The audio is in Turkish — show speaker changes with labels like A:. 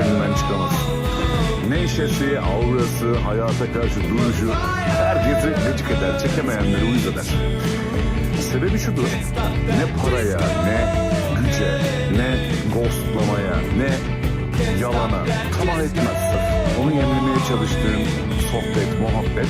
A: önünden çıkamaz. Neşesi, aurası, hayata karşı duruşu herkesi gıcık eder, çekemeyenleri uyuz eder. Sebebi şudur, ne paraya, ne güce, ne ghostlamaya, ne yalana tamah etmez. Onu yemlemeye çalıştığım sohbet, muhabbet